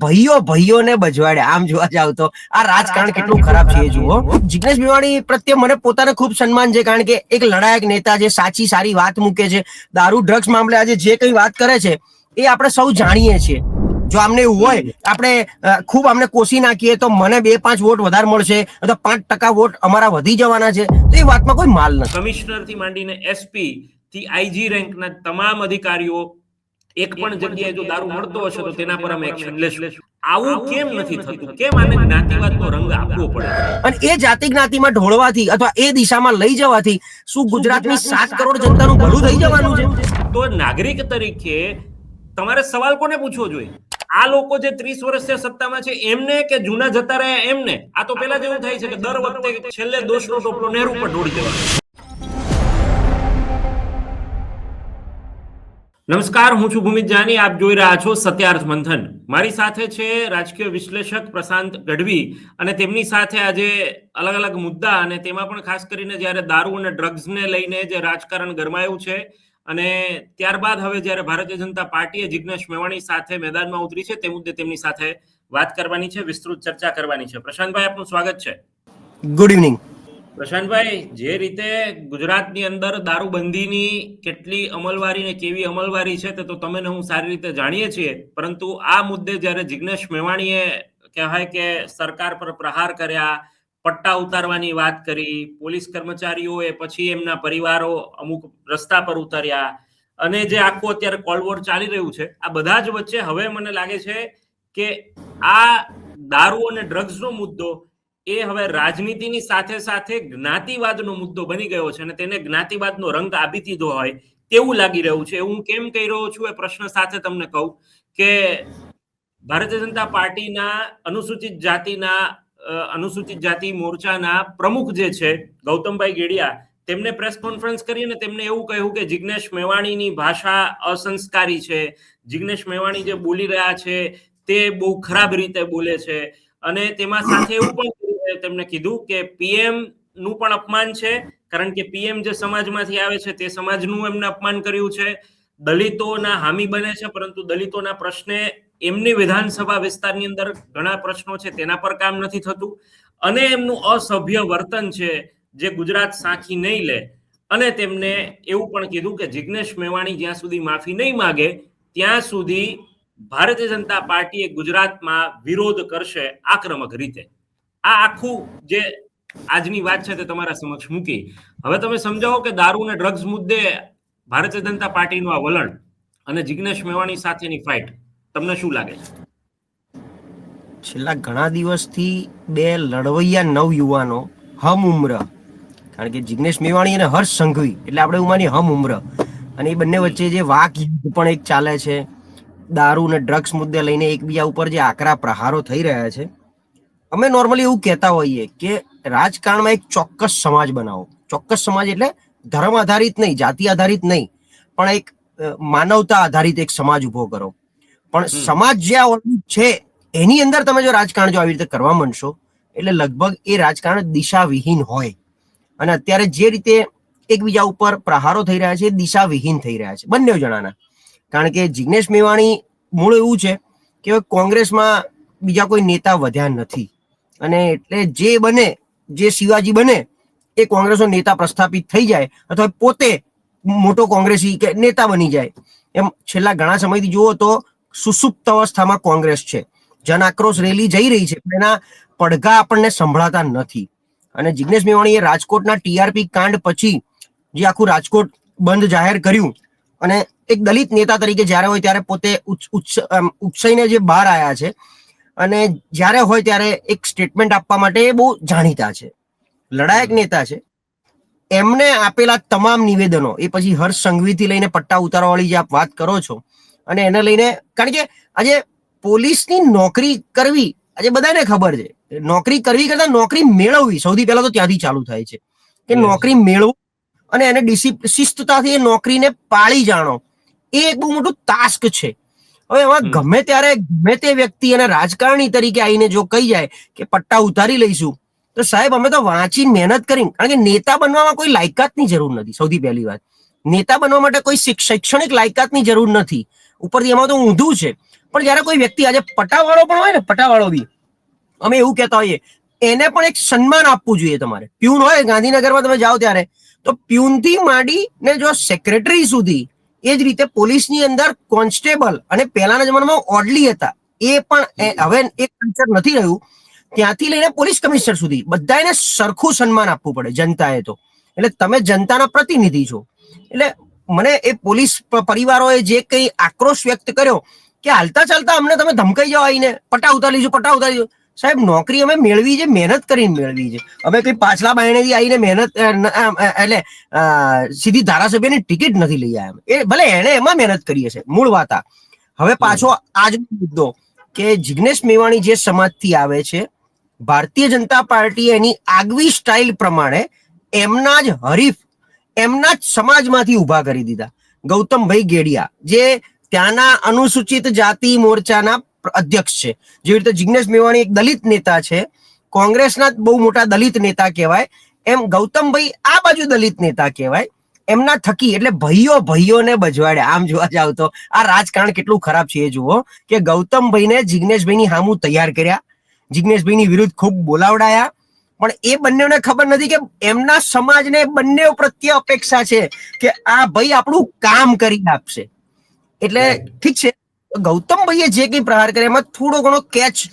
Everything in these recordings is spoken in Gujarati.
ભાઈઓ ભાઈઓને બજવાડે. આમ જોવા જાવ તો. આ રાજકારણ કેટલું ખરાબ છે એ જુઓ. જિગ્નેશ મેવાણી પ્રત્યે મને પોતાને ખૂબ સન્માન છે કારણ કે એક લડાયક નેતા છે સાચી સારી વાત મૂકે છે દારૂ ડ્રગ્સ મામલે આજે જે કઈ વાત કરે છે એ આપણે સૌ જાણીએ છીએ. જો આમને એવું હોય આપણે ખૂબ આમને કોસી નાખીએ તો મને બે પાંચ વોટ વધારે મળશે અથવા પાંચ ટકા વોટ અમારા વધી જવાના છે. તો એ વાતમાં કોઈ માલ નથી. કમિશનરથી માંડીને એસપી થી આઈજી રેન્કના તમામ અધિકારીઓ એક પણ જગ્યાએ જો દારૂ મળતો હશે તો તેના પર અમે એક્શન લેશું. આવું કેમ નથી થતું? કેમ આને જ્ઞાતિવાદનો રંગ આપવો પડે? અને એ જાતિ જ્ઞાતિમાં ઢોળવાથી અથવા એ દિશામાં લઈ જવાથી શું ગુજરાતની સાત કરોડ જનતાનું ભલું થઈ જવાનું છે? તો નાગરિક તરીકે તમારે સવાલ કોને પૂછવો જોઈએ? આ લોકો જે ત્રીસ વર્ષથી સત્તામાં છે એમને કે જૂના જતા રહ્યા એમને? આ તો પેલા જેવું થાય છે કે દર વખતે છેલ્લે દોષનો ટોપલો નહેરુ પર ઢોળી દેવાનો. નમસ્કાર, હું છું ભૂમિત જાની, આપ જોઈ રહ્યા છો સત્યાર્થ મંથન. મારી સાથે છે રાજકીય વિશ્લેષક પ્રશાંત ગઢવી અને તેમની સાથે આજે અલગ અલગ મુદ્દા અને તેમાં પણ ખાસ કરીને જ્યારે દારૂ અને ડ્રગ્સને લઈને જે રાજકારણ ગરમાયું છે અને ત્યારબાદ હવે જ્યારે ભારતીય જનતા પાર્ટીએ જિજ્ઞેશ મેવાણી સાથે મેદાનમાં ઉતરી છે, તે મુદ્દે તેમની સાથે વાત કરવાની છે, વિસ્તૃત ચર્ચા કરવાની છે. પ્રશાંતભાઈ, આપનું સ્વાગત છે. ગુડ ઇવનિંગ પ્રશાંતભાઈ, જે રીતે ગુજરાતની અંદર દારૂબંધીની કેટલી અમલવારી ને કેવી અમલવારી છે તે તો તમે હું સારી રીતે જાણીએ છીએ. પરંતુ આ મુદ્દે જ્યારે જિગ્નેશ મેવાણીએ કહેવાય કે સરકાર પર પ્રહાર કર્યા, પટ્ટા ઉતારવાની વાત કરી, પોલીસ કર્મચારીઓએ પછી એમના પરિવારો અમુક રસ્તા પર ઉતર્યા અને જે આખું અત્યારે કોલવોર ચાલી રહ્યું છે, આ બધા જ વચ્ચે હવે મને લાગે છે કે આ દારૂ અને ડ્રગ્સનો મુદ્દો એ હવે રાજનીતિની સાથે સાથે જ્ઞાતિવાદનો મુદ્દો બની ગયો છે અને તેને જ્ઞાતિવાદનો રંગ આપી દીધો હોય તેવું લાગી રહ્યું છે. હું કેમ કહી રહ્યો છું એ પ્રશ્ન સાથે તમને કહું કે ભારતીય જનતા પાર્ટીના અનુસૂચિત જાતિના અનુસૂચિત જાતિ મોરચાના પ્રમુખ જે છે, ગૌતમભાઈ ગેડિયા, તેમને પ્રેસ કોન્ફરન્સ કરી અને તેમને એવું કહ્યું કે જિગ્નેશ મેવાણીની ભાષા અસંસ્કારી છે. જિગ્નેશ મેવાણી જે બોલી રહ્યા છે તે બહુ ખરાબ રીતે બોલે છે. અને તેમાં સાથે એવું પણ તેમણે કીધું કે પીએમનું પણ અપમાન છે, કારણ કે પીએમ જે સમાજમાંથી આવે છે તે સમાજનું એમને અપમાન કર્યું છે. દલિતોના હામી બને છે, પરંતુ દલિતોના પ્રશ્ને એમની વિધાનસભા વિસ્તારની અંદર ઘણા પ્રશ્નો છે, તેના પર કામ નથી થતું. અને એમનું અસભ્ય વર્તન છે, જે ગુજરાત સાખી નહીં લે. અને તેમને એવું પણ કીધું કે જિગ્નેશ મેવાણી જ્યાં સુધી માફી નહીં માગે, ત્યાં સુધી ભારતીય જનતા પાર્ટીએ ગુજરાતમાં વિરોધ કરશે આક્રમક રીતે. આ આખું જે આજની વાત છે તે તમારા સમક્ષ મૂકી. હવે તમે સમજાવો કે દારૂ અને ડ્રગ્સ મુદ્દે ભારતીય જનતા પાર્ટીનું આ વલણ અને જિગ્નેશ મેવાણી સાથેની ફાઇટ તમને શું લાગે છે? છેલ્લા ઘણા દિવસથી બે લડવૈયા નવ યુવાનો હમ ઉમ્ર, કારણ કે જિગ્નેશ મેવાણી અને હર્ષ સંઘવી, એટલે આપણે એવું માની હમ ઉમ્ર. અને એ બંને વચ્ચે જે વાક યુદ્ધ પણ એક ચાલે છે, દારૂ અને ડ્રગ્સ મુદ્દે લઈને એકબીજા ઉપર જે આકરા પ્રહારો થઈ રહ્યા છે અમે નોર્મલી એવું કહેતા હોઈએ કે રાજકારણમાં એક ચોક્કસ સમાજ બનાવો. ચોક્કસ સમાજ એટલે ધર્મ આધારિત નહીં જાતિ આધારિત નહીં પણ એક માનવતા આધારિત એક સમાજ ઊભો કરો. પણ સમાજ જ્યાં આ છે એની અંદર તમે જો રાજકારણ જો આવી રીતે કરવા માંડશો એટલે લગભગ એ રાજકારણ દિશાવિહીન હોય. અને અત્યારે જે રીતે એકબીજા ઉપર પ્રહારો થઈ રહ્યા છે એ દિશાવિહીન થઈ રહ્યા છે બંને જણાના. કારણ કે જિગ્નેશ મેવાણી મૂળ એવું છે કે કોંગ્રેસમાં બીજા કોઈ નેતા વધ્યા નથી. અને એટલે જે બને, જે શિવાજી બને, એ કોંગ્રેસનો નેતા પ્રસ્થાપિત થઈ જાય અથવા પોતે મોટો કોંગ્રેસી કે નેતા બની જાય. એમ છેલ્લા ઘણા સમયથી જુઓ તો સુસુપ્ત અવસ્થામાં કોંગ્રેસ છે. જન આક્રોશ રેલી જઈ રહી છે એના પડઘા આપણને સંભળાતા નથી. અને જિગ્નેશ મેવાણીએ રાજકોટના ટીઆરપી કાંડ પછી જે આખું રાજકોટ બંધ જાહેર કર્યું અને એક દલિત નેતા તરીકે જ્યારે હોય ત્યારે પોતે ઉચ્ચ- ઉત્સ આમ જે બહાર આવ્યા છે અને જ્યારે હોય ત્યારે એક સ્ટેટમેન્ટ આપવા માટે એ બહુ જાણીતા છે. લડાયક નેતા છે. એમને આપેલા તમામ નિવેદનો એ પછી હર્ષ સંઘવીથી લઈને પટ્ટા ઉતારવાવાળી જે આપ વાત કરો છો અને એને લઈને કારણ કે આજે પોલીસની નોકરી કરવી આજે બધાને ખબર છે નોકરી કરવી કરતા નોકરી મેળવવી સૌથી પહેલા તો ત્યાંથી ચાલુ થાય છે. કે નોકરી મેળવો અને એને ડિસિપ શિસ્તતાથી એ નોકરીને પાળી જાણો એ એક બહુ મોટું ટાસ્ક છે. હવે એમાં ગમે ત્યારે ગમે તે વ્યક્તિ અને રાજકારણી તરીકે આવીને જો કહી જાય કે પટ્ટા ઉતારી લઈશું તો સાહેબ અમે તો વાંચી મહેનત કરી કારણ કે નેતા બનવામાં કોઈ લાયકાતની જરૂર નથી સૌથી પહેલી વાત. નેતા બનવા માટે કોઈ શૈક્ષણિક લાયકાતની જરૂર નથી. ઉપરથી એમાં તો ઊંધું છે. પણ જ્યારે કોઈ વ્યક્તિ આજે પટાવાળો પણ હોય ને પટાવાળો બી અમે એવું કહેતા હોઈએ એને પણ એક સન્માન આપવું જોઈએ તમારે. પ્યુન હોય ગાંધીનગરમાં તમે જાઓ ત્યારે તો પ્યુનથી માંડીને જો સેક્રેટરી સુધી એ જ રીતે પોલીસની અંદર કોન્સ્ટેબલ અને પહેલાના જમાનામાં ઓડલી હતા. એ પણ એ- હવે એક કલ્ચર નથી રહ્યું. ત્યાંથી લઈને પોલીસ કમિશનર સુધી બધાને સરખું સન્માન આપવું પડે જનતાએ તો. એટલે તમે જનતાના પ્રતિનિધિ છો. એટલે મને એ પોલીસ પરિવારોએ જે કંઈ આક્રોશ વ્યક્ત કર્યો કે હાલતા ચાલતા અમને તમે ધમકાઈ જાઓ આવીને પટા ઉતારી લીજો પટા ઉતારી લીધું. સાહેબ નોકરી અમે મેળવી છે મહેનત કરીને મેળવી છે. અમે કઈ પાછલા બાયણેથી આવીને મહેનત એટલે સીધી ધારાસભ્યની ટિકિટ નથી લઈ આવ્યા એ ભલે એને એમાં મહેનત કરી હશે મૂળ વાત હવે પાછો આજનો મુદ્દો કે જિગ્નેશ મેવાણી જે સમાજથી આવે છે ભારતીય જનતા પાર્ટી એની આગવી સ્ટાઇલ પ્રમાણે એમના જ હરીફ એમના જ સમાજમાંથી ઊભા કરી દીધા. ગૌતમભાઈ ગેડિયા જે ત્યાંના અનુસૂચિત જાતિ મોરચાના અધ્યક્ષ છે. જેવી રીતે જિગ્નેશ મેવાણી એક દલિત નેતા છે. કોંગ્રેસના બહુ મોટા દલિત નેતા કહેવાય. એમ ગૌતમભાઈ આ બાજુ દલિત નેતા કહેવાય. એમના થકી એટલે ભાઈઓ ભાઈઓને બજવાડે. આમ જોવા જાવ તો આ રાજકારણ કેટલું ખરાબ છે એ જુઓ. કે ગૌતમભાઈને જિગ્નેશભાઈની હામું તૈયાર કર્યા. જિગ્નેશભાઈની વિરુદ્ધ ખૂબ બોલાવડાયા. પણ એ બંનેને ખબર નથી કે એમના સમાજને બંને પ્રત્યે અપેક્ષા છે કે આ ભાઈ આપણું કામ કરી આપશે. એટલે ઠીક છે. ગૌતમભાઈએ જે કંઈ પ્રહાર કર્યા એમાં થોડો ઘણો કેચ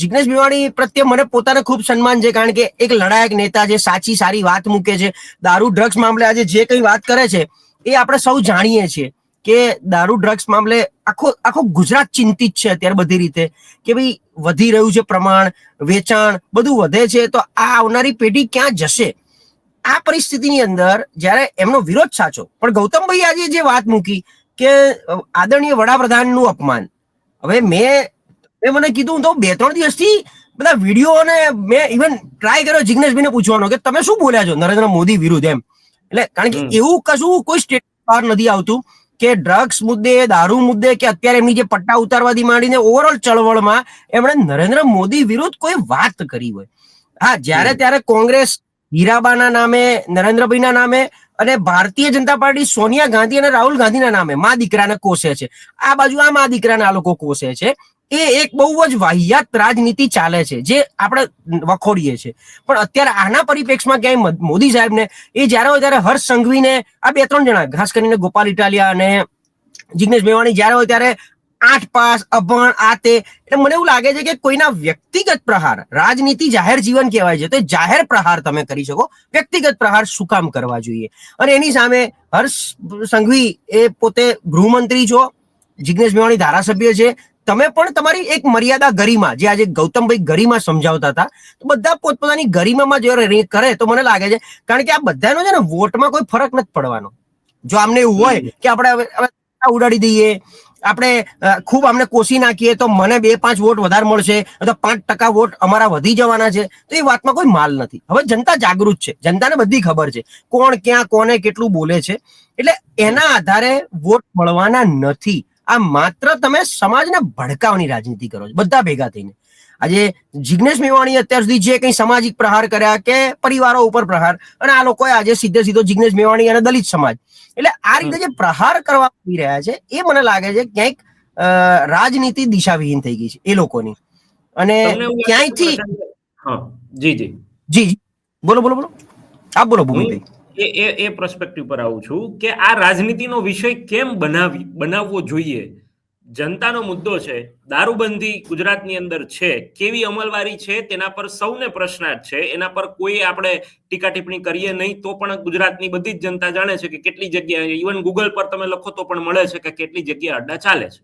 જિગ્નેશ મેવાણી પ્રત્યે મને પોતાને ખૂબ સન્માન છે, કારણ કે એક લડાયક નેતા છે, સાચી, સારી વાત મૂકે છે, દારૂ ડ્રગ્સ મામલે આજે જે કંઈ વાત કરે છે, એ આપણે સૌ જાણીએ છીએ કે દારૂ ડ્રગ્સ મામલે આખો આખો ગુજરાત ચિંતિત છે અત્યારે બધી રીતે કે ભાઈ વધી રહ્યું છે પ્રમાણ, વેચાણ બધું વધે છે, તો આ આવનારી પેઢી ક્યાં જશે? આ પરિસ્થિતિની અંદર જ્યારે એમનો વિરોધ સાચો, પણ ગૌતમભાઈ આજે જે વાત મૂકી કે આદરણીય વડાપ્રધાનનું અપમાન. હવે મેં મેં મને કીધું તો બે ત્રણ દિવસથી બધા વીડિયો અને મેં ઇવન ટ્રાય કર્યો જિગ્નેશભાઈને પૂછવાનો કે તમે શું બોલ્યા છો નરેન્દ્ર મોદી વિરુદ્ધ? એમ. એટલે કારણ કે એવું કશું કોઈ સ્ટેટ બહાર નથી આવતું કે ડ્રગ્સ મુદ્દે દારૂ મુદ્દે કે અત્યારે એમની જે પટ્ટા ઉતારવાથી માંડીને ઓવરઓલ ચળવળમાં એમણે નરેન્દ્ર મોદી વિરુદ્ધ કોઈ વાત કરી હોય. હા જ્યારે ત્યારે કોંગ્રેસ હીરાબાના નામે નરેન્દ્રભાઈના નામે અને ભારતીય જનતા પાર્ટી સોનિયા ગાંધી અને રાહુલ ગાંધીના નામે મા દીકરાને કોસે છે. આ બાજુ આ મા દીકરાને આ લોકો કોસે છે. એ એક બહુ જ વાહિયાત રાજનીતિ ચાલે છે, જે આપણે વખોડીએ છીએ પણ અત્યારે આના પરિપ્રેક્ષમાં ક્યાંય મદ- સાહેબને, એ જ્યારે હોય ત્યારે હર્ષ સંઘવીને, આ બે ત્રણ જણા, ખાસ કરીને ગોપાલ ઇટાલિયા અને જિગ્નેશ મેવાણી જ્યારે હોય ત્યારે આઠ પાસ અભણ આ તે એટલે મને એવું લાગે છે કે કોઈના વ્યક્તિગત પ્રહાર રાજનીતિ જાહેર જીવન કહેવાય છે તો જાહેર પ્રહાર તમે કરી શકો. વ્યક્તિગત પ્રહાર શું કામ કરવા જોઈએ? અને એની સામે હર્ષ સંઘવી એ પોતે ગૃહમંત્રી છો જિગ્નેશ મેવાણી ધારાસભ્ય છે. તમે પણ તમારી એક મર્યાદા ગરિમા જે આજે ગૌતમભાઈ ગરિમા સમજાવતા હતા તો બધા પોતપોતાની ગરિમામાં જો કરે તો મને લાગે છે કારણ કે આ બધાનો છે ને વોટમાં કોઈ ફરક નથી પડવાનો. જો આમને એવું હોય કે આપણે ઉડાડી દઈએ આપણે ખૂબ અમને કોસી નાખીએ તો મને બે પાંચ વોટ વધારે મળશે અથવા પાંચ ટકા વોટ અમારા વધી જવાના છે. તો એ વાતમાં કોઈ માલ નથી. હવે જનતા જાગૃત છે. જનતાને બધી ખબર છે. કોણ ક્યાં, કોને કેટલું બોલે છે. એટલે એના આધારે વોટ મળવાના નથી. આ માત્ર તમે સમાજને ભડકાવવાની રાજનીતિ કરો છો બધા ભેગા થઈને. આજે જિગ્નેશ મેવાણી અત્યાર સુધી જે કંઈ સામાજિક પ્રહાર કર્યા કે પરિવારો ઉપર પ્રહાર અને આ લોકોએ આજે સીધે સીધો જિગ્નેશ મેવાણી અને દલિત સમાજ. એટલે આ રીતે જે પ્રહાર કરવા આવી રહ્યા છે એ મને લાગે છે ક્યાંક રાજનીતિ દિશાવિહીન થઈ ગઈ છે એ લોકોની. અને ક્યાંયથી જી જી. જી જી. બોલો બોલો બોલો. આપ બોલો ભૂમિભાઈ. એ એ એ પ્રોસ્પેક્ટિવ પર આવું છું કે આ રાજનીતિનો વિષય કેમ બનાવી બનાવવો જોઈએ? જનતાનો મુદ્દો છે દારૂબંધી ગુજરાતની અંદર છે કેવી અમલવારી છે તેના પર સૌને પ્રશ્નાર્થ છે એના પર કોઈ આપણે ટીકા ટિપ્પણી કરીએ નહીં તો પણ ગુજરાતની બધી જ જનતા જાણે છે કે કેટલી જગ્યાએ ઇવન ગૂગલ પર તમે લખો તો પણ મળે છે કે કેટલી જગ્યાએ અડ્ડા ચાલે છે.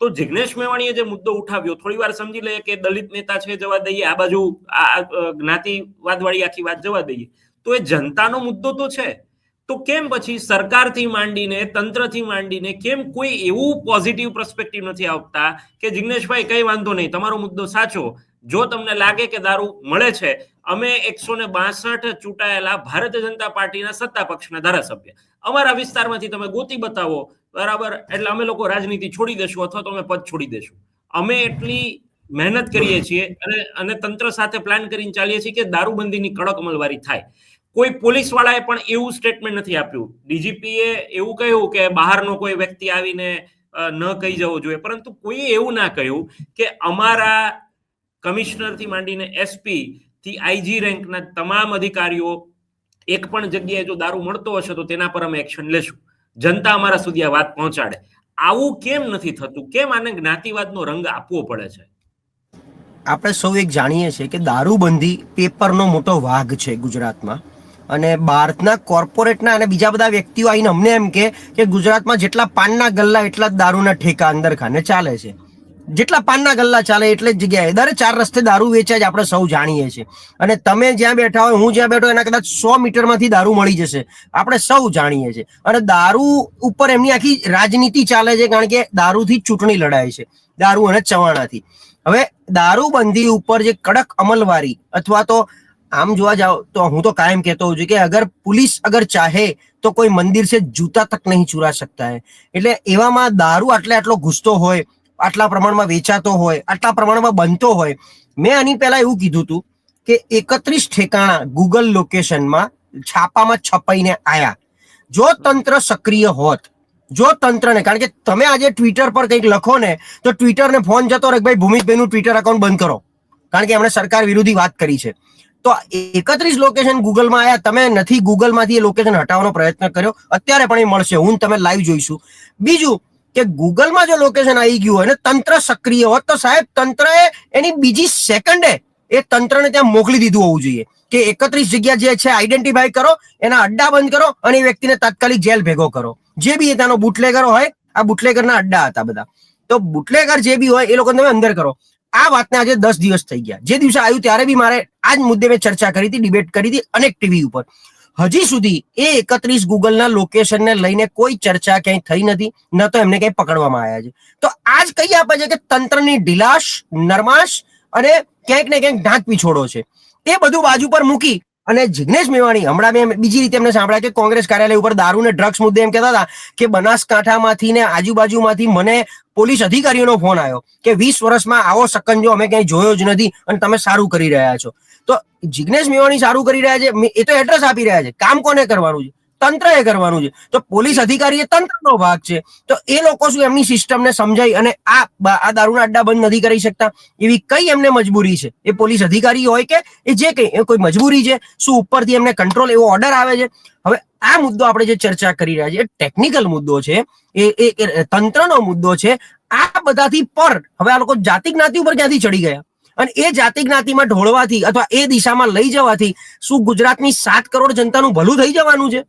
તો જિગ્નેશ મેવાણીએ જે મુદ્દો ઉઠાવ્યો થોડી વાર સમજી લઈએ કે દલિત નેતા છે જવા દઈએ આ બાજુ આ આ, જ્ઞાતિવાદ વાળી આખી વાત જવા દઈએ. તો એ જનતાનો મુદ્દો તો છે. તો કેમ પછી સરકારથી માંડીને, તંત્રથી માંડીને કેમ કોઈ એવું પોઝિટિવ પર્સપેક્ટિવ નથી આવતા કે જિગ્નેશભાઈ કઈ વાંધો નહીં, તમારો મુદ્દો સાચો. જો તમને લાગે કે દારૂ મળે છે, અમે એકસો ને બાસઠ ચૂંટાયેલા ભારતીય જનતા પાર્ટીના સત્તા પક્ષના ધારાસભ્ય. અમારા વિસ્તારમાંથી તમે ગોતી બતાવો, બરાબર? એટલે અમે લોકો રાજનીતિ છોડી દેશું અથવા તો અમે પદ છોડી દેશું. અમે એટલી મહેનત કરીએ છીએ અને અને તંત્ર સાથે પ્લાન કરીને ચાલીએ છીએ કે દારૂબંધીની કડક અમલવારી થાય. કોઈ પોલીસ વાળાએ પણ એવું સ્ટેટમેન્ટ નથી આપ્યું. ડીજીપીએ એવું કહ્યું કે બહારનો કોઈ વ્યક્તિ આવીને ન કહી જવો જોઈએ. પરંતુ કોઈએ એવું ના કહ્યું કે અમારા કમિશનરથી માંડીને એસપી થી આઈજી રેન્કના તમામ અધિકારીઓ એક પણ જગ્યાએ જો દારૂ મળતો હશે તો તેના પર અમે એક્શન લેશું. જનતા અમારા સુધી આ વાત પહોંચાડે. આવું કેમ નથી થતું? કેમ આને જ્ઞાતિવાદનો રંગ આપવો પડે છે? આપણે સૌ એક જાણીએ છીએ કે દારૂબંધી પેપરનો મોટો વાઘ છે ગુજરાતમાં. અને બહારના કોર્પોરેટના અને બીજા બધા વ્યક્તિઓ આવીને અમને એમ કે કે ગુજરાતમાં જેટલા પાનના ગલ્લા એટલા જ દારૂના ઠેકા અંદર ખાને ચાલે છે. જેટલા પાનના ગલ્લા ચાલે એટલે જ જગ્યાએ. દર ચાર રસ્તે દારૂ વેચાય જ આપણે સૌ જાણીએ છીએ. અને તમે જ્યાં બેઠા હોય, હું જ્યાં બેઠો એના કદાચ સો મીટરમાંથી દારૂ મળી જશે. આપણે સૌ જાણીએ છીએ. અને દારૂ ઉપર એમની આખી રાજનીતિ ચાલે છે, કારણ કે દારૂથી ચૂંટણી લડાય છે. દારૂ અને ચવાણાથી. હવે દારૂબંધી ઉપર જે કડક અમલવારી અથવા તો આમ જોવા જાઓ તો હું તો કાયમ કહેતો હોઉં છું કે અગર પોલીસ અગર ચાહે તો કોઈ મંદિર છે જૂતા તક નહીં ચુરા શકતા હે. એટલે એવામાં દારૂ આટલે આટલો ઘૂસતો હોય, આટલા પ્રમાણમાં વેચાતો હોય, આટલા પ્રમાણમાં બનતો હોય. મેં આની પહેલા એવું કીધું હતું કે એકત્રીસ ઠેકાણા ગૂગલ લોકેશનમાં છાપામાં છપાઈને આયા. જો તંત્ર સક્રિય હોત, જો તંત્રને, કારણ કે તમે આજે ટ્વિટર પર કંઈક લખો ને, તો ટ્વિટરને ફોન જતો રહે ભાઈ ભૂમિતભાઈનું ટ્વિટર એકાઉન્ટ બંધ કરો. કારણ કે એમણે સરકાર વિરોધી વાત કરી છે. તો એકત્રીસ લોકેશન ગૂગલમાં આયા. તમે નથી ગૂગલમાંથી એ લોકેશન હટાવવાનો પ્રયત્ન કર્યો. અત્યારે પણ એ મળશે. હું તમે લાઈવ જોઈશું. બીજું કે ગૂગલમાં જો લોકેશન આવી ગયું હોય ને, તંત્ર સક્રિય હોત તો સાહેબ તંત્રએ એની બીજી સેકન્ડે એ તંત્રને ત્યાં મોકલી દીધું હોવું જોઈએ. કે એકત્રીસ જગ્યા જે છે આઈડેન્ટિફાઈ કરો, એના અડ્ડા બંધ કરો અને એ વ્યક્તિને તાત્કાલિક જેલ ભેગો કરો. જે બી એ ત્યાંનો બુટલેગર હોય, આ બુટલેગરના અડ્ડા હતા બધા. તો બુટલેગર જે બી હોય, એ લોકો તમે અંદર કરો. આ વાતને આજે દસ દિવસ થઈ ગયા. જે દિવસે આવ્યું ત્યારે બી મારે આ જ મુદ્દે મેં ચર્ચા કરી હતી ડિબેટ કરી હતી અનેક ટીવી ઉપર. હજી સુધી એ એકત્રીસ ગૂગલના લોકેશનને લઈને કોઈ ચર્ચા ક્યાંય થઈ નથી, ન તો એમને ક્યાંય પકડવામાં આવ્યા છે. તો આજ કહી આપે છે કે તંત્રની ઢીલાશ, નરમાશ અને ક્યાંક ને ક્યાંક ઢાંક પીછોડો છે. એ બધું બાજુ પર મૂકી અને જિગ્નેશ મેવાણી, હમણાં મેં બીજી રીતે એમને સાંભળ્યા કે કોંગ્રેસ કાર્યાલય ઉપર દારૂ ને ડ્રગ્સ મુદ્દે એમ કહેતા હતા કે બનાસકાંઠામાંથી ને આજુબાજુમાંથી મને પોલીસ અધિકારીઓનો ફોન આવ્યો કે વીસ વર્ષમાં આવો સકંજો અમે ક્યાંય જોયો જ નથી અને તમે સારું કરી રહ્યા છો. તો જિગ્નેશ મેવાણી સારું કરી રહ્યા છે એ તો એડ્રેસ આપી રહ્યા છે. કામ કોને કરવાનું છે? તંત્રએ કરવાનું છે. તો પોલીસ અધિકારી એ તંત્રનો ભાગ છે. તો એ લોકો શું એમની સિસ્ટમને સમજાઈ અને આ આ દારૂના અડ્ડા બંધ નથી કરી શકતા? એવી કઈ એમને મજબૂરી છે? એ પોલીસ અધિકારી હોય કે એ જે કઈ, એ કોઈ મજબૂરી છે? શું ઉપરથી એમને કંટ્રોલ એવો ઓર્ડર આવે છે? હવે આ મુદ્દો આપણે જે ચર્ચા કરી રહ્યા છીએ ટેકનિકલ મુદ્દો છે એ એ તંત્રનો મુદ્દો છે. આ બધાથી પર, હવે આ લોકો જાતિ જ્ઞાતિ ઉપર ક્યાંથી ચડી ગયા? અને એ જાતિ જ્ઞાતિમાં ઢોળવાથી અથવા એ દિશામાં લઈ જવાથી શું ગુજરાતની સાત કરોડ જનતાનું ભલું થઈ જવાનું છે?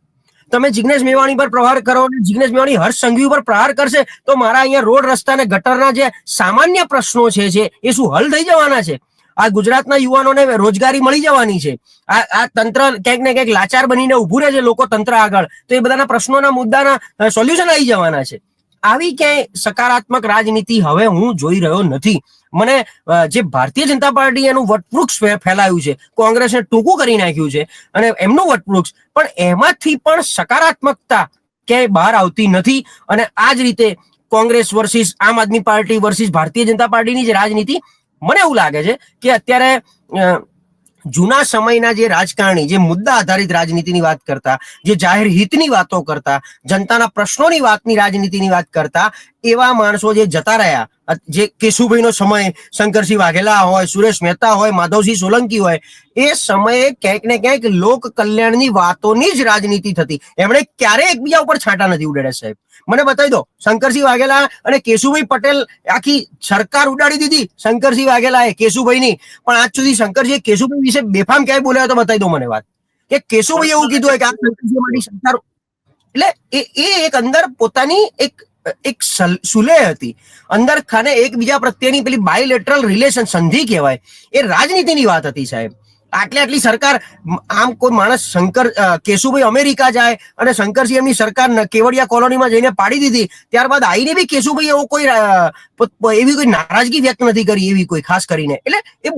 તમે જિગ્નેશ મેવાણી પર પ્રહાર કરો અને જિગ્નેશ મેવાણી હર્ષ સંઘવી પર પ્રહાર કરશે, તો મારા અહીંયા રોડ રસ્તા અને ગટરના જે સામાન્ય પ્રશ્નો છે એ શું હલ થઈ જવાના છે? આ ગુજરાતના યુવાનોને રોજગારી મળી જવાની છે. આ આ તંત્ર ક્યાંક ને ક્યાંક લાચાર બનીને ઉભું રહે છે લોકો તંત્ર આગળ. તો એ બધાના પ્રશ્નોના મુદ્દાના સોલ્યુશન આવી જવાના છે. આવી ક્યાંય સકારાત્મક રાજનીતિ હવે હું જોઈ રહ્યો નથી. મને જે ભારતીય જનતા પાર્ટી એનું વટવૃક્ષ ફેલાયું છે કોંગ્રેસને ટૂંકું કરી નાખ્યું છે, અને એમનું વટવૃક્ષ, પણ એમાંથી પણ સકારાત્મકતા ક્યાંય બહાર આવતી નથી, અને આ જ રીતે કોંગ્રેસ વર્સિસ, આમ આદમી પાર્ટી વર્સિસ ભારતીય જનતા પાર્ટીની જે રાજનીતિ, મને એવું લાગે છે કે અત્યારે જૂના સમયના જે રાજકારણી, જે મુદ્દા આધારિત રાજનીતિની વાત કરતા, જે જાહેર હિતની વાતો કરતા, જનતાના પ્રશ્નોની વાતની રાજનીતિની વાત કરતા, એવા માણસો જે જતા રહ્યા જે કેશુભાઈનો સમય શંકરસિંહ વાઘેલા હોય, સુરેશ મહેતા હોય, માધવસિંહ સોલંકી હોય, એ સમયે ક્યાંક ને ક્યાંક લોક કલ્યાણની વાતોની જ રાજનીતિ થતી. એમણે ક્યારેય એકબીજા ઉપર છાંટા નથી ઉડાડ્યા, સાહેબ. મને બતાવી દો, શંકરસિંહ વાઘેલા અને કેશુભાઈ પટેલ આખી સરકાર ઉડાડી દીધી શંકરસિંહ વાઘેલાએ, કેશુભાઈની. પણ આજ સુધી શંકરસિંહ કેશુભાઈ વિશે બેફામ ક્યાંય બોલ્યા તો બતાવી દો મને વાત. કે કેશુભાઈ એવું કીધું હોય કે આ શંકરસિંહ સરકાર એટલે એ એક અંદર પોતાની એક એક સલ- હતી. અંદર ખાને એકબીજા પ્રત્યેની પેલી બાયલેટરલ રિલેશન સંધિ કહેવાય. એ રાજનીતિની વાત હતી સાહેબ. આટલી આટલી સરકાર, આમ કોઈ માણસ શંકર કેશુભાઈ અમેરિકા જાય અને શંકરસિંહ એમની સરકાર કેવડિયા કોલોનીમાં જઈને પાડી દીધી, ત્યારબાદ આઈને બી કેશુભાઈ એવો કોઈ એવી કોઈ નારાજગી વ્યક્ત નથી કરી, એવી કોઈ ખાસ કરીને. એટલે એ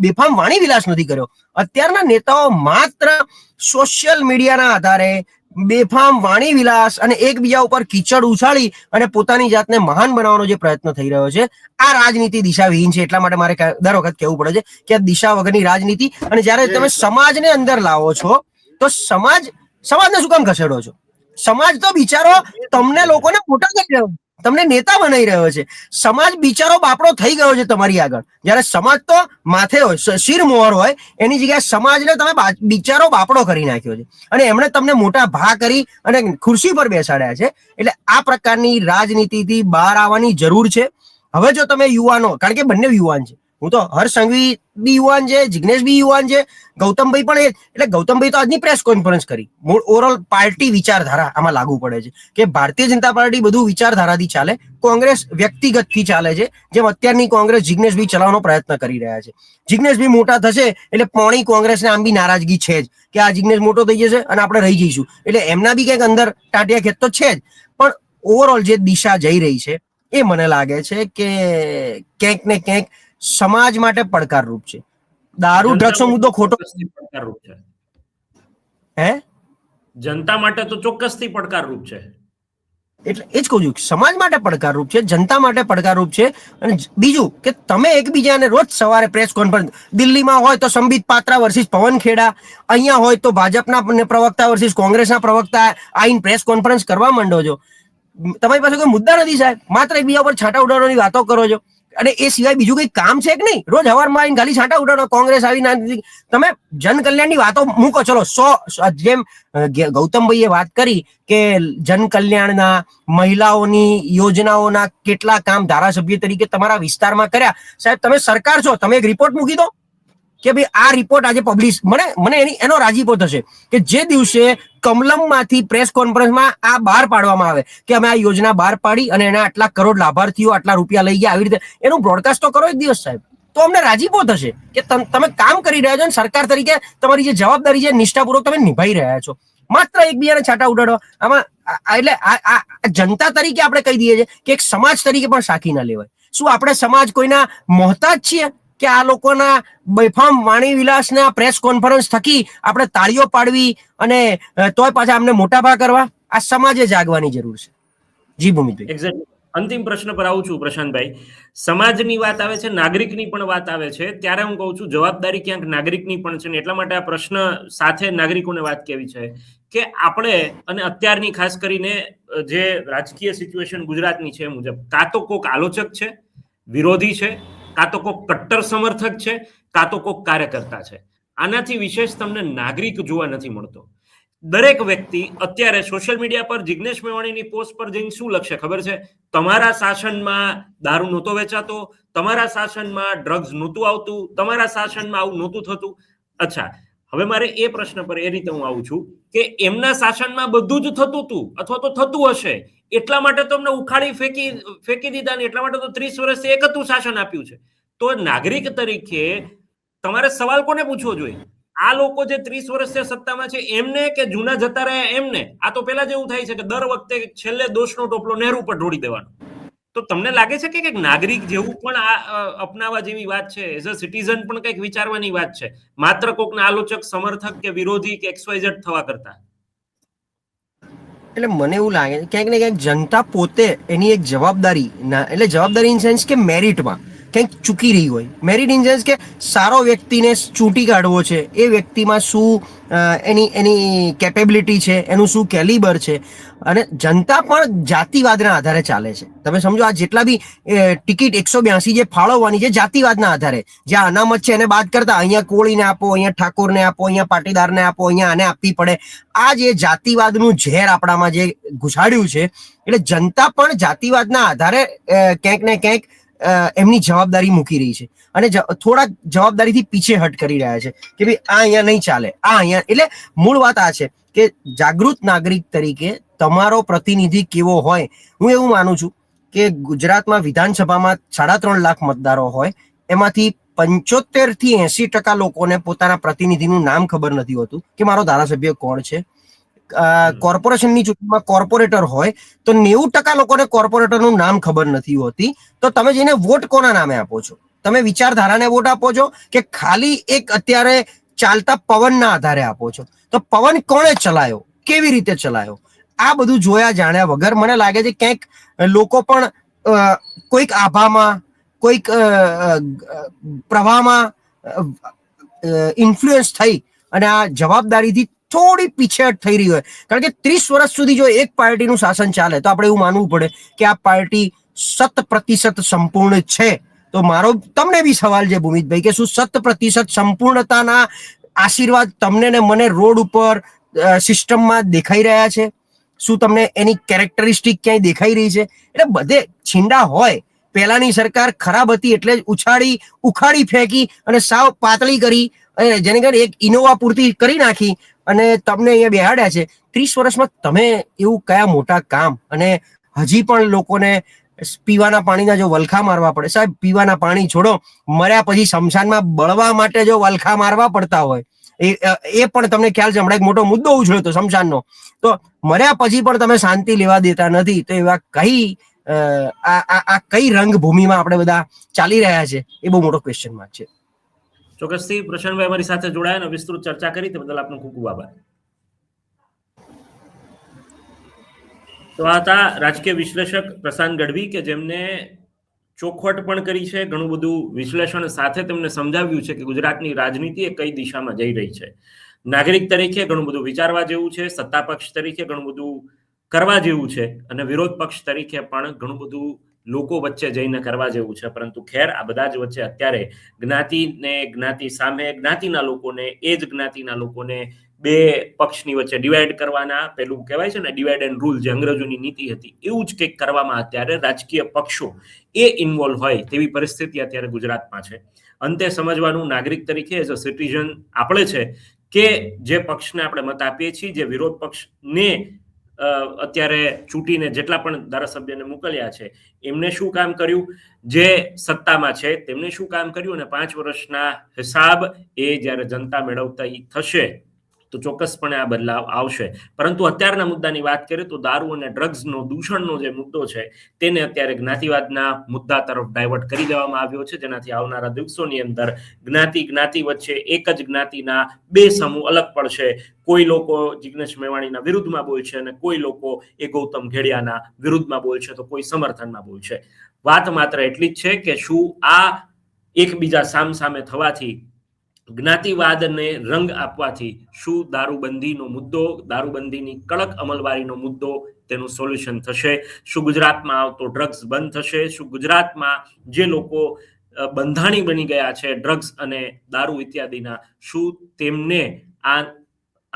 બેફામ વાણી વિલાસ નથી કર્યો. અત્યારના નેતાઓ માત્ર સોશિયલ મીડિયાના આધારે બેફામ વાણી વિલાસ અને એકબીજા ઉપર કીચડ ઉછાળી અને પોતાની જાતને મહાન બનાવવાનો જે પ્રયત્ન થઈ રહ્યો છે આ રાજનીતિ દિશાવિહીન છે. એટલા માટે મારે દર વખત કહેવું પડે છે કે આ દિશા વગરની રાજનીતિ અને જ્યારે તમે સમાજને અંદર લાવો છો તો સમાજ સમાજને શું કામ ખસેડો છો? સમાજ તો બિચારો તમને લોકોને મોટા કરી રહ્યો તમને નેતા બનાવી રહ્યો છે. સમાજ બિચારો બાપડો થઈ ગયો છે તમારી આગળ. જ્યારે સમાજ તો માથે હોય શિર મોહર હોય, એની જગ્યાએ સમાજને તમે બિચારો બાપડો કરી નાખ્યો છે. અને એમણે તમને મોટા ભા કરી અને ખુરશી પર બેસાડ્યા છે. એટલે આ પ્રકારની રાજનીતિથી બહાર આવવાની જરૂર છે. હવે જો તમે યુવાનો, કારણ કે બંને યુવાન છે. હું તો હર્ષ સંઘવી બી યુવાન છે, જિગ્નેશ બી યુવાન છે, ગૌતમભાઈ પણ એ એટલે ગૌતમભાઈ તો આજની પ્રેસ કોન્ફરન્સ કરી. મૂળ ઓવરઓલ પાર્ટી વિચારધારા આમાં લાગુ પડે છે. કે ભારતીય જનતા પાર્ટી બધું વિચારધારાથી ચાલે, કોંગ્રેસ વ્યક્તિગતથી ચાલે છે, જેમ અત્યારની કોંગ્રેસ જિગ્નેશભાઈ ચલાવવાનો પ્રયત્ન કરી રહ્યા છે. જિગ્નેશભાઈ મોટા થશે એટલે પોણી કોંગ્રેસને આમ બી નારાજગી છે જ કે આ જિગ્નેશ મોટો થઈ જશે અને આપણે રહી જઈશું. એટલે એમના બી કંઈક અંદર ટાટિયા ખેત તો છે જ. પણ ઓવરઓલ જે દિશા જઈ રહી છે, એ મને લાગે છે કે ક્યાંક ને ક્યાંક સમાજ માટે પડકારરૂપ છે. દારૂ ડ્રગ્સનો મુદ્દો ખોટો પડકારરૂપ છે. હે? જનતા માટે તો ચોક્કસથી પડકારરૂપ છે. એટલે એ જ કહું છું સમાજ માટે પડકારરૂપ છે જનતા માટે પડકારરૂપ છે. અને બીજું કે તમે એકબીજાને રોજ સવારે પ્રેસ કોન્ફરન્સ દિલ્હીમાં હોય તો સંબિત પાત્રા વર્સિસ પવન ખેડા અહીંયા હોય તો ભાજપના પ્રવક્તા વર્સિસ કોંગ્રેસના પ્રવક્તા આઈને પ્રેસ કોન્ફરન્સ કરવા માંડો છો. તમારી પાસે કોઈ મુદ્દા નથી સાહેબ? માત્ર એકબીજા પર છાંટા ઉડાડવાની વાતો કરો છો. અને એ સિવાય બીજું કઈ કામ છે કે નહીં? રોજ હવારમાં આવીને ખાલી છાંટા ઉડાડો, કોંગ્રેસ આવી ના તમે જનકલ્યાણની વાતો મૂકો, ચલો. સો- જેમ ગૌતમભાઈએ વાત કરી કે જનકલ્યાણના મહિલાઓની યોજનાઓના કેટલા કામ ધારાસભ્ય તરીકે તમારા વિસ્તારમાં કર્યા. સાહેબ, તમે સરકાર છો, તમે એક રિપોર્ટ મૂકી દો. કે ભાઈ આ રિપોર્ટ આજે પબ્લિશ મને મને એની એનો રાજીપો થશે કે જે દિવસે કમલમમાંથી પ્રેસ કોન્ફરન્સમાં આ બહાર પાડવામાં આવે, કે અમે આ યોજના બહાર પાડી અને એના આટલા કરોડ લાભાર્થીઓ આટલા રૂપિયા લઈ ગયા આવી રીતે, એનું બ્રોડકાસ્ટ તો કરો એક દિવસ સાહેબ. તો અમને રાજીપો થશે કે તમ- કામ કરી રહ્યા છો અને સરકાર તરીકે તમારી જે જવાબદારી છે નિષ્ઠાપૂર્વક તમે નિભાઈ રહ્યા છો. માત્ર એકબીજાને છાંટા ઉડાડવા આમાં એટલે આ જનતા તરીકે આપણે કહી દઈએ છીએ કે એક સમાજ તરીકે પણ સાખી ના લેવાય. શું આપણે સમાજ કોઈના મોહતાજ છીએ? કે આ લોકોના બેફામ વાણી વિલાસના પ્રેસ કોન્ફરન્સ થકી આપણે તાળીઓ પાડવી અને તોય પાછા અમને મોટાભા કરવા. આ સમાજે જાગવાની જરૂર છે. જી ભૂમિભાઈ એક્ઝેક્ટલી અંતિમ પ્રશ્ન પર આવું છું, પ્રશાંતભાઈ. સમાજની વાત આવે છે, નાગરિકની પણ વાત આવે છે. ત્યારે હું કહું છું, જવાબદારી ક્યાંક નાગરિકની પણ છે ને, એટલા માટે આ પ્રશ્ન સાથે નાગરિકોને વાત કેવી છે કે આપણે અને અત્યારની ખાસ કરીને જે રાજકીય સિચ્યુએશન ગુજરાતની છે મુજબ, કાં તો કોક આલોચક છે, વિરોધી છે કાં તો કોક કટ્ટર સમર્થક છે, કાં તો કોક કાર્યકર્તા છે. આનાથી વિશેષ તમને નાગરિક જોવા નથી મળતો. દરેક વ્યક્તિ અત્યારે સોશિયલ મીડિયા પર જિગ્નેશ મેવાણીની પોસ્ટ પર જઈને શું લખશે ખબર છે? તમારા શાસનમાં દારૂ નહોતો વેચાતો, તમારા શાસનમાં ડ્રગ્સ નહોતું આવતું, તમારા શાસનમાં આવું નહોતું થતું. અચ્છા, હવે મારે એ પ્રશ્ન પર એ રીતે હું આવું છું કે એમના શાસનમાં બધું જ થતું હતું અથવા તો થતું હશે એટલા માટે તો અમને ઉખાડી ફેંકી ફેંકી દીધા ને એટલા માટે તો ત્રીસ વર્ષથી એક હતું શાસન આપ્યું છે. તો નાગરિક તરીકે તમારે સવાલ કોને પૂછવો જોઈએ? આ લોકો જે ત્રીસ વર્ષથી સત્તામાં છે, એમને કે જૂના જતા રહ્યા એમને? આ તો પેલા જેવું થાય છે કે દર વખતે છેલ્લે દોષનો ટોપલો નહેરુ પર ઢોળી દેવાનો. તો તમને લાગે છે કે કંઈક નાગરિક જેવું પણ આ અપનાવવા જેવી વાત છે? એઝ અ સિટીઝન પણ કંઈક વિચારવાની વાત છે? માત્ર કોકના આલોચક, સમર્થક કે વિરોધી કે એક્સવાઇઝેડ થવા કરતા? એટલે મને એવું લાગે છે, ક્યાંક ને ક્યાંક જનતા પોતે એની એક જવાબદારી ના એટલે જવાબદારી ઇન સેન્સ કે મેરિટમાં કંઈક ચૂકી રહી હોય. મેરિટ ઇન સેન્સ કે સારો વ્યક્તિને ચૂંટી કાઢવો છે. એ વ્યક્તિમાં શું એની એની કેપેબિલિટી છે, એનું શું કેલિબર છે? અને જનતા પણ જાતિવાદના આધારે ચાલે છે. તમે સમજો, આ જેટલા બી ટિકિટ એકસો બ્યાસી જે ફાળવવાની છે, જાતિવાદના આધારે. જ્યાં અનામત છે, એને બાદ કરતા અહીંયા કોળીને આપો, અહીંયા ઠાકોરને આપો, અહીંયા પાટીદારને આપો, અહીંયા આને આપવી પડે. આ જે જાતિવાદનું ઝેર આપણામાં જે ઘુસાડ્યું છે, એટલે જનતા પણ જાતિવાદના આધારે ક્યાંક ને ક્યાંક એમની જવાબદારી મૂકી રહી છે. અને થોડાક જવાબદારીથી પીછેહટ કરી રહ્યા છે કે ભાઈ આ અહીંયા નહીં ચાલે, આ અહીંયા, એટલે મૂળ વાત આ છે કે જાગૃત નાગરિક તરીકે તમારો પ્રતિનિધિ કેવો હોય, હું એવું માનું છું કે ગુજરાતમાં વિધાનસભામાં સાડા ત્રણ લાખ મતદારો હોય, એમાંથી પંચોતેરથી એસી ટકા લોકોને પોતાના પ્રતિનિધિનું નામ ખબર નથી હોતું કે મારો ધારાસભ્ય કોણ છે કોર્પોરેશનની ચૂંટણીમાં કોર્પોરેટર હોય તો નેવું ટકા લોકોને કોર્પોરેટરનું નામ ખબર નથી હોતી. તો તમે જઈને વોટ કોના નામે આપો છો? તમે વિચારધારાને વોટ આપો છો કે ખાલી એક અત્યારે ચાલતા પવનના આધારે આપો છો? તો પવન કોણે ચલાયો? કેવી રીતે ચલાયો? આ બધું જોયા જાણ્યા વગર મને લાગે છે ક્યાંક લોકો પણ કોઈક આભામાં કોઈક પ્રવાહમાં ઇન્ફ્લુઅન્સ થઈ અને આ જવાબદારીથી થોડી પીછેહટ થઈ રહી હોય. કારણ કે ત્રીસ વર્ષ સુધી જો એક પાર્ટીનું શાસન ચાલે, તો આપણે એવું માનવું પડે કે આ પાર્ટી સત પ્રતિશત સંપૂર્ણ છે. તો મારો તમને બી સવાલ છે ભૂમિતભાઈ, કે શું સત પ્રતિશત સંપૂર્ણતાના આશીર્વાદ તમને ને મને રોડ ઉપર સિસ્ટમમાં દેખાઈ રહ્યા છે? શું તમને એની કેરેક્ટરિસ્ટિક ક્યાંય દેખાઈ રહી છે? એટલે બધે છીંડા હોય. પહેલાની સરકાર ખરાબ હતી એટલે જ ઉછાળી, ઉખાડી ફેંકી અને સાવ પાતળી કરી જેને કારણે એક ઇનોવા પૂરતી કરી નાખી અને તમને અહીંયા બેહાડ્યા છે. ત્રીસ વર્ષમાં તમે એવું કયા મોટા કામ અને હજી પણ લોકોને પીવાના પાણીના જો વલખા મારવા પડે. સાહેબ, પીવાના પાણી છોડો, મર્યા પછી શમશાનમાં બળવા માટે જો વલખા મારવા પડતા હોય, એ એ પણ તમને ખ્યાલ છે, હમણાં એક મોટો મુદ્દો ઉછળ્યો હતો શમશાનનો. તો મર્યા પછી પણ તમે શાંતિ લેવા દેતા નથી, તો એવા કઈ આ કઈ રંગભૂમિમાં આપણે બધા ચાલી રહ્યા છે, એ બહુ મોટો ક્વેશ્ચન માર્ક છે. ચોક્કસથી પ્રશાંતભાઈ અમારી સાથે જોડાયા અને વિસ્તૃત ચર્ચા કરી તે બદલ આપનો ખૂબ ખૂબ આભાર. તો આ હતા રાજકીય વિશ્લેષક પ્રશાંત ગઢવી કે જેમને ચોખવટ પણ કરી છે, ઘણું બધું વિશ્લેષણ સાથે તેમને સમજાવ્યું છે કે ગુજરાતની રાજનીતિ એ કઈ દિશામાં જઈ રહી છે. નાગરિક તરીકે ઘણું બધું વિચારવા જેવું છે સત્તા પક્ષ તરીકે ઘણું બધું કરવા જેવું છે અને વિરોધ પક્ષ તરીકે પણ ઘણું બધું લોકો વચ્ચે જઈને કરવા જેવું છે. પરંતુ ખેર આ બધા જ વચ્ચે અત્યારે જ્ઞાતિને જ્ઞાતિ સામે જ્ઞાતિના લોકોને એ જ જ્ઞાતિના લોકોને બે પક્ષની વચ્ચે ડિવાઈડ કરવાના પેલું કહેવાય છે ને ડિવાઈડ એન્ડ રૂલ જે અંગ્રેજોની નીતિ હતી એવું જ કંઈક કરવામાં અત્યારે રાજકીય પક્ષો એ ઇન્વોલ્વ હોય તેવી પરિસ્થિતિ અત્યારે ગુજરાતમાં છે. અંતે સમજવાનું નાગરિક તરીકે એઝ અ સિટીઝન આપણે છે કે જે પક્ષને આપણે મત આપીએ છીએ, જે વિરોધ પક્ષને અત્યારે ચૂંટીને જેટલા પણ ધારાસભ્યને મોકલ્યા છે, એમને શું કામ કર્યું? જે સત્તામાં છે, તેમને શું કામ કર્યું? અને પાંચ વર્ષના હિસાબ એ જ્યારે જનતા મેળવતા થશે તો ચોક્કસપણે આ બદલાવ આવશે. પરંતુ અત્યારના મુદ્દાની વાત કરીએ તો દારૂ અને ડ્રગ્સનો દૂષણનો જે મુદ્દો છે, તેને અત્યારે જ્ઞાતિવાદના મુદ્દા તરફ ડાયવર્ટ કરી દેવામાં આવ્યો છે. જેનાથી આવનારા દિવસોની અંદર જ્ઞાતિ જ્ઞાતિ વચ્ચે એક જ જ્ઞાતિના બે સમૂહ અલગ પડશે. કોઈ લોકો જિગ્નેશ મેવાણીના વિરુદ્ધમાં બોલશે અને કોઈ લોકો એ ગૌતમ ઘેડિયાના વિરુદ્ધમાં બોલશે તો કોઈ સમર્થનમાં બોલશે વાત માત્ર એટલી જ છે કે શું આ એકબીજા સામ સામે થવાથી જ્ઞાતિવાદને રંગ આપવાથી શું દારૂબંધીનો મુદ્દો, દારૂબંધીની કડક અમલવારીનો મુદ્દો, તેનું સોલ્યુશન થશે. શું ગુજરાતમાં આવતો ડ્રગ્સ બંધ થશે? શું ગુજરાતમાં જે લોકો બંધાણી બની ગયા છે ડ્રગ્સ અને દારૂ ઇત્યાદિના, શું તેમને આ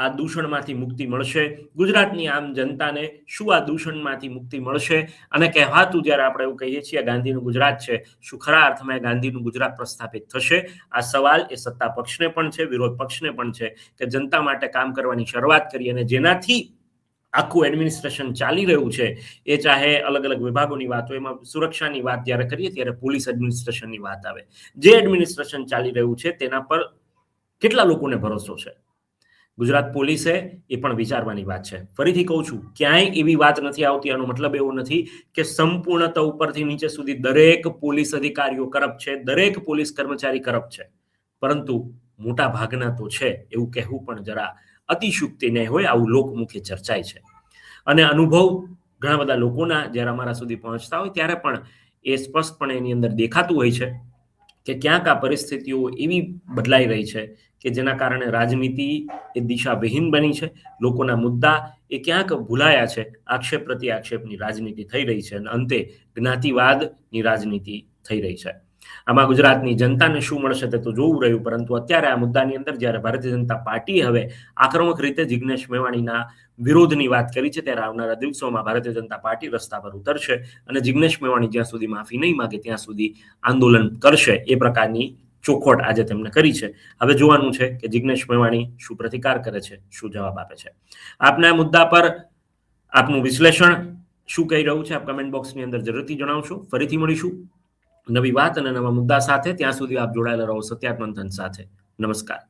આ દૂષણમાંથી મુક્તિ મળશે. ગુજરાતની આમ જનતાને શું આ દૂષણમાંથી મુક્તિ મળશે? અને કહેવાતું જ્યારે આપણે એવું કહીએ છીએ ગાંધીનું ગુજરાત છે, શું ખરા અર્થમાં ગાંધીનું ગુજરાત પ્રસ્થાપિત થશે? આ સવાલ એ સત્તા પક્ષને પણ છે, વિરોધ પક્ષને પણ છે કે જનતા માટે કામ કરવાની શરૂઆત કરી અને જેનાથી આખું એડમિનિસ્ટ્રેશન ચાલી રહ્યું છે, એ ચાહે અલગ અલગ વિભાગોની વાત હોય એમાં સુરક્ષાની વાત જ્યારે કરીએ ત્યારે પોલીસ એડમિનિસ્ટ્રેશનની વાત આવે. જે એડમિનિસ્ટ્રેશન ચાલી રહ્યું છે તેના પર કેટલા લોકોને ભરોસો છે? ગુજરાત પોલીસે એ પણ વિચારવાની વાત છે. ફરીથી કહું છું, ક્યાંય એવી વાત નથી આવતી, આનો મતલબ એવો નથી કે સંપૂર્ણતા ઉપરથી નીચે સુધી દરેક પોલીસ અધિકારીઓ કરપ્ટ છે, દરેક પોલીસ કર્મચારી કરપ્ટ છે. પરંતુ મોટા ભાગના તો છે, એવું કહેવું પણ જરા અતિશુક્તિ નહીં હોય, આવું લોકમુખે ચર્ચાય છે. અને અનુભવ ઘણા બધા લોકોના જ્યારે અમારા સુધી પહોંચતા હોય, ત્યારે પણ એ સ્પષ્ટપણે એની અંદર દેખાતું હોય છે કે ક્યાંક આ પરિસ્થિતિઓ એવી બદલાઈ રહી છે કે જેના કારણે રાજનીતિ એ દિશાવિહીન બની છે. લોકોના મુદ્દા એ ક્યાંક ભૂલાયા છે. આક્ષેપ પ્રતિ આક્ષેપની રાજનીતિ થઈ રહી છે અને અંતે જ્ઞાતિવાદની રાજનીતિ થઈ રહી છે. આમાં ગુજરાતની જનતાને શું મળશે તે તો જોવું રહ્યું, પરંતુ અત્યારે આ મુદ્દાની અંદર જ્યારે ભારતીય જનતા પાર્ટી હવે આક્રમક રીતે જિગ્નેશ મેવાણીના વિરોધની વાત કરી છે, ત્યારે આવનારા દિવસોમાં ભારતીય જનતા પાર્ટી રસ્તા પર ઉતરશે અને જિગ્નેશ મેવાણી જ્યાં સુધી માફી નહીં માગે, ત્યાં સુધી આંદોલન કરશે એ પ્રકારની ચોખવટ આજે તેમણે કરી છે. હવે જોવાનું છે કે જિગ્નેશ મેવાણી શું પ્રતિકાર કરે છે, શું જવાબ આપે છે. આપના મુદ્દા પર આપનું વિશ્લેષણ શું કહી રહ્યું છે, આપ કમેન્ટ બોક્સની અંદર જરૂરથી જણાવશો. ફરીથી મળીશું નવી વાત અને નવા મુદ્દા સાથે. ત્યાં સુધી આપ જોડાયેલા રહો સત્યાત્મંથન સાથે. નમસ્કાર.